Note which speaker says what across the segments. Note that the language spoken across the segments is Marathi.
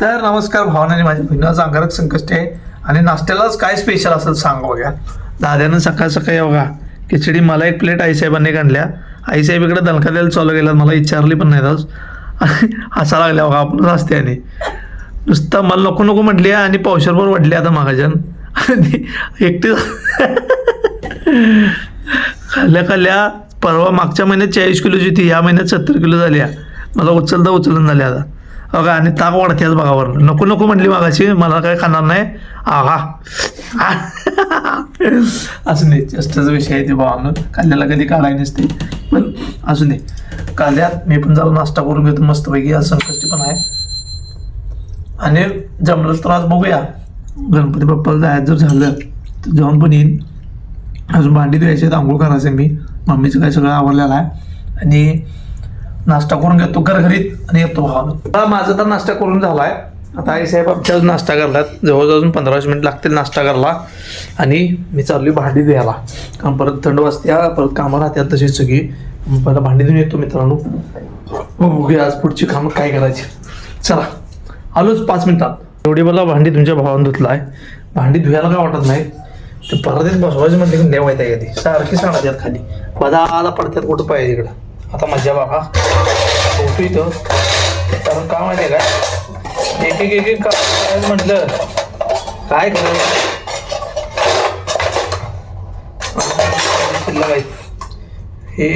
Speaker 1: तर नमस्कार भावनाने माझ्या बहिणीच अंगारक संकष्ट आहे. आणि नाश्त्यालाच काय स्पेशल असं सांगा बघा. दाद्यानं सकाळ सकाळी बघा. खिचडी मला एक प्लेट आईसाहेबांनी आणल्या. आईसाहेब इकडे दणका द्यायला चालू गेला मला विचारली पण नाही आज. हसा लागल्या बघा आपण असते आणि नुसतं मला नको नको म्हटली आणि पावशरभर वाढली आता महाजन आणि एकटी खाल्ल्या खाल्ल्या परवा मागच्या महिन्यात चाळीस किलोची होती. या महिन्यात सत्तर किलो झाल्या. मला उचलता उचलून झाल्या आता. बघा आणि ताक वाढत्याच बघावर नको नको म्हटली मागाशी मला काय खाणार नाही. आहा असू दे चेष्टाचा विषय आहे ते भावानं काल्याला कधी काढाय नसते. पण असू दे. काल्यात मी पण जरा नाश्ता करून घेतो मस्तपैकी आज संकष्टी पण आहे. आणि जमलंच तर आज बघूया. गणपती बाप्पाला जायचं जर झालं तर जाऊन पण येईन. अजून भांडी द्यायची आहेत आंघोळ करायचं आहे मी. मम्मीचं काय सगळं आवडलेलं आहे. आणि नाश्ता करून घेतो घरघरीत आणि येतो भावानं. माझा तर नाश्ता करून झाला आहे आता आई साहेब आमच्याच नाश्ता करलात जवळजवळ अजून पंधराशे मिनिट लागतील नाश्ता करायला. आणि मी चालली भांडी द्यायला कारण परत थंड वाजत्या परत कामं राहतात तशीच सगळी. पहिला भांडी देऊन येतो मित्रांनो. बघूया आज पुढची कामं काय करायची. चला आलोच पाच मिनिटात. एवढी मला भांडी तुमच्या भावानं धुतला आहे भांडी धुयाला काय वाटत नाही. ते परत एक बसवायचं म्हणते की आहे कधी सारखी सांगतात खाली. बदाला पडतात कुठं पाहिजे तिकडं आता मज्जा बघा. होतो इथं. कारण का माहिती आहे काय? एक एक एक एक काय म्हटलं. काय करायचं? हे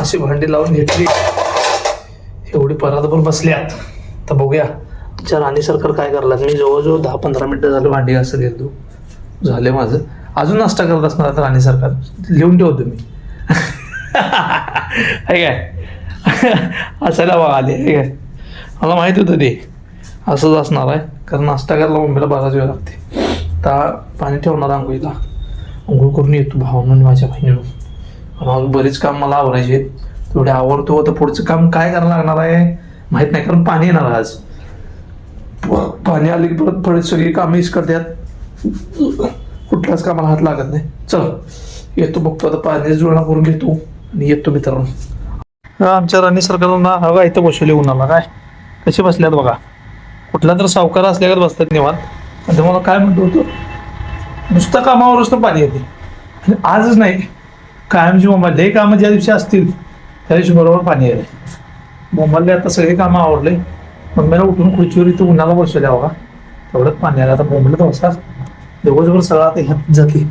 Speaker 1: अशी भांडी लावून घेतली. एवढी परातभर बसल्यात. तर बघूया. आमच्या राणी सरकार काय करलात मी जवळजवळ दहा पंधरा मिनटं झालं भांडी घासत घेतो झाले माझं. अजून नाश्ता करत असणार आता राणी सरकार. लिहून ठेवतो मी. आहे. काय असायला बघा आले आहे. काय मला माहिती होतं ते. असंच असणार आहे. कारण नाश्ता करायला मम्मीला बराच वेळ लागते. आता पाणी ठेवणार आंघोळीला. आंघोळ करून येतो भावनं माझ्या बहिणीनं. मग आज काम मला आवरायचे आहेत तेवढे आवडतो तर पुढचं काम काय करायला लागणार आहे? माहीत नाही कारण पाणी येणार आज. प- पाणी आले की परत परत सगळी कामे करतात. कुठल्याच कामाला हात लागत नाही. चल येतो बघतो. आता पाणी जुळणा करून घेतो. येतो मित्रांनो. आमच्या राणी सरकारला हवा इथं बसवले उन्हाला. काय? कसे बसल्यात बघा. कुठला तर सावकार असल्यागत बसतात निवांत. आणि मला काय म्हणतो होतो? नुसतं कामावरच तर पाणी येते. आणि आजच नाही. कायमची मोबाईल हे कामं ज्या दिवशी असतील त्या दिवशी बरोबर पाणी येते मोबाईलला आता सगळे कामं आवडले मग मला उठून खुर्चीवर इथं उन्हाला बसवल्या बघा. तेवढंच पाणी आलं. आता मोबाईल तर दिवसभर सगळं आता ह्यात जाते.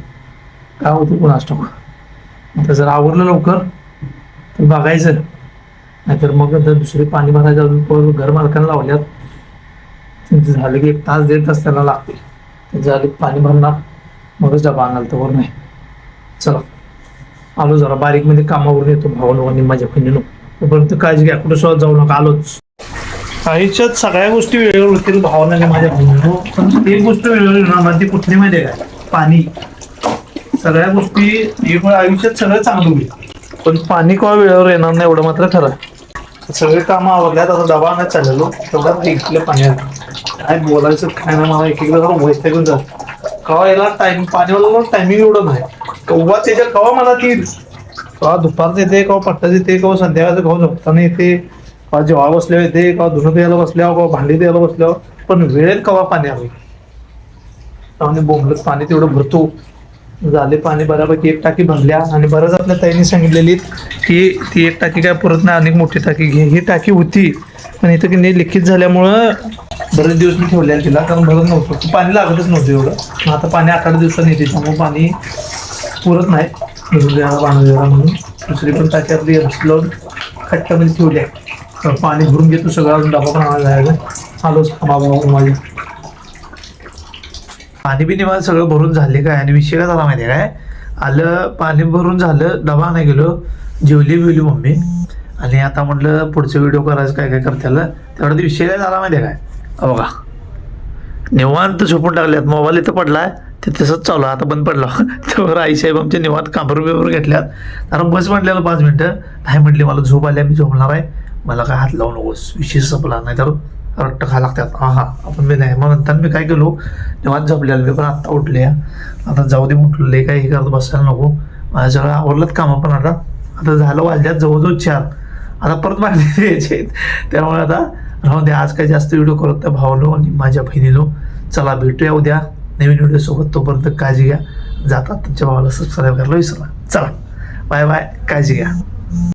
Speaker 1: काय होतं? कुणास ठाऊक आता जर आवरलं लवकर. ते बघायचं. नाहीतर मग जर दुसरे पाणी भरायचं अजून परत घर मालकांना लावल्यात. त्यांचं झालं की एक तास दीड तास त्यांना लागते त्यांचं झालं पाणी भरणार. मगच डबा आणाल तर नाही. चला. आलो जरा बारीकमध्ये कामावरून येतो भावानो आणि माझ्या बहिणीनो. तोपर्यंत काळजी घ्या कुठं सहज जाऊ नका आलोच. आयुष्यात सगळ्या गोष्टी वेळेवर होतील भावना माझ्या बहिणीनो. पण एक गोष्ट वेळेवर येणार ती कुठली माहिती आहे काय? पाणी. सगळ्या गोष्टी एक आयुष्यात सगळं चांगलं होईल. पण पाणी केव्हा वेळेवर येणार नाही एवढं मात्र खरं. सगळे कामं आवडल्यात आता दबा आणत चाललेलो तेवढ्यात इथल्या पाणी काय बोलायचं काय नाही मला एक एकदा जरा वैस घेऊन जात कवा याला टाइम पाणीवाला टायमिंग एवढं नाही. कव्वा त्याच्या कवा मला ती कवा दुपारचं येते कवा पट्टाच येते कवा संध्याकाळचं कवा झोपताना येते कवा जेव्हा बसल्यावर येते कवा धुणं द्यायला बसल्यावर कवा भांडी द्यायला बसल्यावर पण वेळेत कवा पाणी हवे आणि बोंबलत पाणी तेवढं भरतो. झाले पाणी बऱ्यापैकी एक टाकी भरल्या आणि बरंच आपल्या ताईने सांगितलेली की ती एक टाकी काय पुरत नाही अनेक मोठी टाकी घे. ही टाकी होती पण इथं की नाही लिखित झाल्यामुळं बरेच दिवस मी ठेवल्या तिला कारण भरत नव्हतं. पाणी लागतच नव्हतं एवढं. आता पाणी आठ आठ दिवसांनी येते त्यामुळे पाणी पुरत नाही. द्यायला पाणी द्यायला म्हणून. दुसरी पण टाकी आपली लावून खट्ट्यामध्ये ठेवली आहे. पाणी भरून घेतो सगळं अजून डबा पण आणायला जायचं? आलोच बाबा माझ्या पाणी बिणी माझं सगळं भरून झाले काय? आणि विषय काय झाला माहिती आहे काय? आलं पाणी भरून झालं डबा नाही गेलो जेवली बिवली मम्मी. आणि आता म्हटलं पुढचं व्हिडिओ करायचं काय काय करताला तेवढा ते विषय काय झाला माहिती आहे काय? अहो बघा. निवांत झोपून टाकल्यात. मोबाईल इथं पडलाय ते तसंच चालू आहे, आता बंद पडला. तेव्हा आईसाहेब आमच्या निवांत कांबर बिबर घेतल्यात. कारण बस म्हटलेलं पाच मिनटं. नाही म्हटली मला झोप आल्या मी झोपणार आहे. मला काय हात लावू नकोस. विषय संपला. नाही तर रट्ट खा लागतात. हा हा आपण मी नाही. मग नंतर मी काय केलो निवांत झोपलेलं मी पण आत्ता उठले आता जाऊ दे म्हटलं काय हे करत बसायला नको. माझ्या सगळं आवडलंच कामं पण आता. आता झालं वाजल्यात जवळजवळ चार. आता परत माहिती द्यायचे आहेत. त्यामुळे आता राहून द्या आज काय जास्त व्हिडिओ करत त्या भावालो आणि माझ्या बहिणीलो. चला भेटूया उद्या. नवीन व्हिडिओ सोबत तोपर्यंत काळजी घ्या. जातात तुमच्या भावाला सबस्क्राईब करायला विसरा चला बाय बाय काळजी घ्या.